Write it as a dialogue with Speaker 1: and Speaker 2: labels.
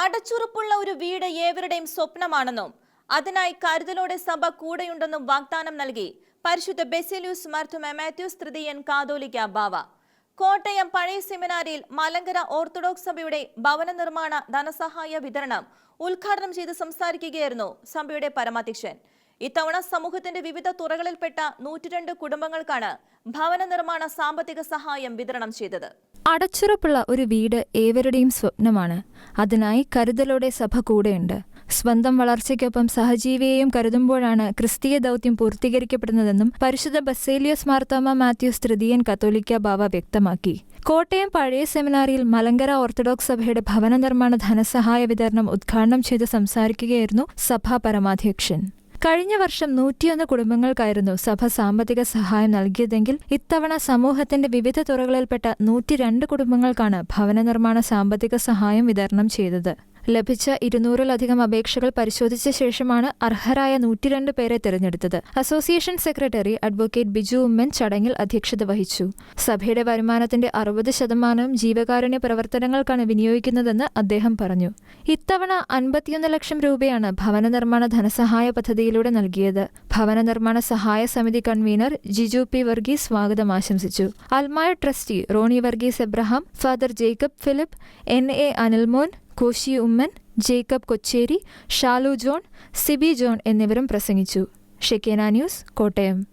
Speaker 1: അടച്ചുറപ്പുള്ള ഒരു വീട് ഏവരുടെയും സ്വപ്നമാണെന്നും അതിനായി കരുതലോടെ സഭ കൂടെയുണ്ടെന്നും വാഗ്ദാനം നൽകി പരിശുദ്ധ ബെസിലൂസ് മർത്തു മാത്യൂസ് തൃതീയൻ കാതോലിക്ക ബാവ. കോട്ടയം പഴയ സെമിനാരിയിൽ മലങ്കര ഓർത്തഡോക്സ് സഭയുടെ ഭവന നിർമ്മാണ ധനസഹായ വിതരണം ഉദ്ഘാടനം ചെയ്ത് സംസാരിക്കുകയായിരുന്നു സഭയുടെ പരമാധ്യക്ഷൻ. ഇത്തവണ സമൂഹത്തിന്റെ വിവിധ തുറകളിൽപ്പെട്ട നൂറ്റിരണ്ട് കുടുംബങ്ങൾക്കാണ് ഭവന നിർമ്മാണ സാമ്പത്തിക സഹായം വിതരണം ചെയ്തത്.
Speaker 2: അടച്ചുറപ്പുള്ള ഒരു വീട് ഏവരുടെയും സ്വപ്നമാണ്. അതിനായി കരുതലോടെ സഭ കൂടെയുണ്ട്. സ്വന്തം വളർച്ചയ്ക്കൊപ്പം സഹജീവിയെയും കരുതുമ്പോഴാണ് ക്രിസ്തീയ ദൗത്യം പൂർത്തീകരിക്കപ്പെടുന്നതെന്നും പരിശുദ്ധ ബസേലിയോസ് മാർത്തോമ മാത്യൂസ് തൃതീയൻ കത്തോലിക്ക ബാവ വ്യക്തമാക്കി. കോട്ടയം പഴയ സെമിനാറിയിൽ മലങ്കര ഓർത്തഡോക്സ് സഭയുടെ ഭവന നിർമ്മാണ ധനസഹായ വിതരണം ഉദ്ഘാടനം ചെയ്ത് സംസാരിക്കുകയായിരുന്നു സഭാ പരമാധ്യക്ഷൻ. കഴിഞ്ഞ വർഷം നൂറ്റിയൊന്ന് കുടുംബങ്ങൾക്കായിരുന്നു സഭ സാമ്പത്തിക സഹായം നൽകിയതെങ്കിൽ ഇത്തവണ സമൂഹത്തിന്റെ വിവിധ തുറകളിൽപ്പെട്ട നൂറ്റിരണ്ട് കുടുംബങ്ങൾക്കാണ് ഭവന നിർമ്മാണ സാമ്പത്തിക സഹായം വിതരണം ചെയ്തത് ലഭിച്ച ഇരുന്നൂറിലധികം അപേക്ഷകൾ പരിശോധിച്ച ശേഷമാണ് അർഹരായ നൂറ്റിരണ്ട് പേരെ തെരഞ്ഞെടുത്തത്. Association secretary advocate Biju Oommen ചടങ്ങിൽ അധ്യക്ഷത വഹിച്ചു. സഭയുടെ വരുമാനത്തിന്റെ അറുപത് ശതമാനവും ജീവകാരുണ്യ പ്രവർത്തനങ്ങൾക്കാണ് വിനിയോഗിക്കുന്നതെന്ന് അദ്ദേഹം പറഞ്ഞു. ഇത്തവണ അൻപത്തിയൊന്ന് ലക്ഷം രൂപയാണ് ഭവന നിർമ്മാണ ധനസഹായ പദ്ധതിയിലൂടെ നൽകിയത്. ഭവന നിർമ്മാണ സഹായ സമിതി കൺവീനർ ജിജു പി വർഗീസ് സ്വാഗതം ആശംസിച്ചു. അൽമായ trustee Roni Varghese Abraham father Jacob Philip N A Anilmon Koshy Oommen Jacob Kochery Shalu John Sibi John എന്നിവരും പ്രസംഗിച്ചു. ഷെക്കേന ന്യൂസ് കോട്ടയം.